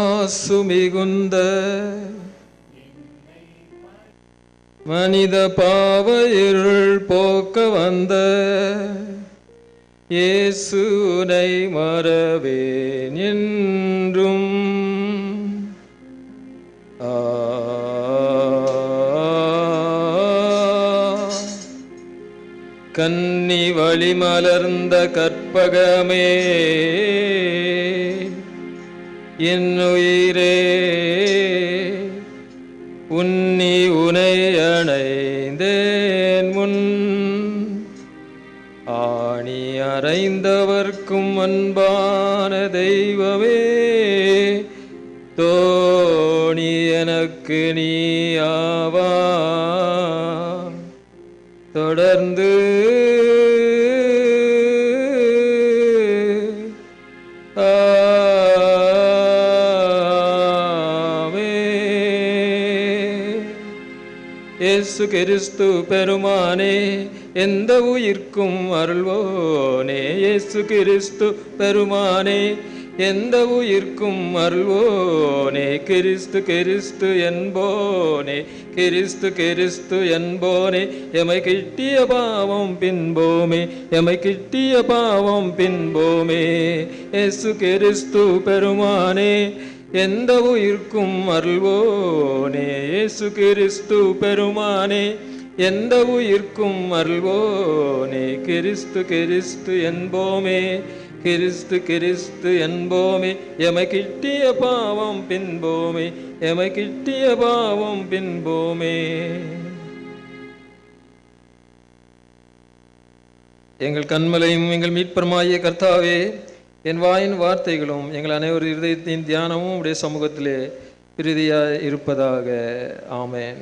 மாசுமிகுந்த மனித பாவ இருள் போக்க வந்த இயேசுனை மறவேன் என்றும் கன்னி வழிமலர்ந்த கற்பகமே என் உயிரே உன்னி உனை அணைந்தேன் முன். ஆணி அறைந்தவர்க்கும் அன்பான தெய்வமே தோணி எனக்கு நீ ஆவா. தொடர்ந்து ஆ இயேசு கிறிஸ்து பெருமானே எந்த உயிர்க்கும் அருள்வோனே. இயேசு கிறிஸ்து பெருமானே எந்த உயிர்க்கும் அருள்வோனே. கிறிஸ்து கிறிஸ்து என்போனே கிறிஸ்து கிறிஸ்து என்போனே. எமை கிட்டிய பாவம் பின்போமே எமை கிட்டிய பாவம் பின்போமே. இயேசு கிறிஸ்து பெருமானே எந்த உயிர்க்கும் அருள்வோனே இயேசு கிறிஸ்து பெருமானே. எந்த உயிர்க்கும் அருள்வோனே கிறிஸ்து கிறிஸ்து என்போமே. கிறிஸ்து கிறிஸ்து என்போமே. எமை கிட்டிய பாவம் பின்போமே. எமை கிட்டிய பாவம் பின்போமே. எங்கள் கண்மலையும் எங்கள் மீட்பருமாகிய கர்த்தாவே என் வாயின் வார்த்தைகளும் எங்கள் அனைவர் இருதயத்தின் தியானமும் உடைய சமூகத்திலே பிரதியாய் இருப்பதாக. ஆமேன்.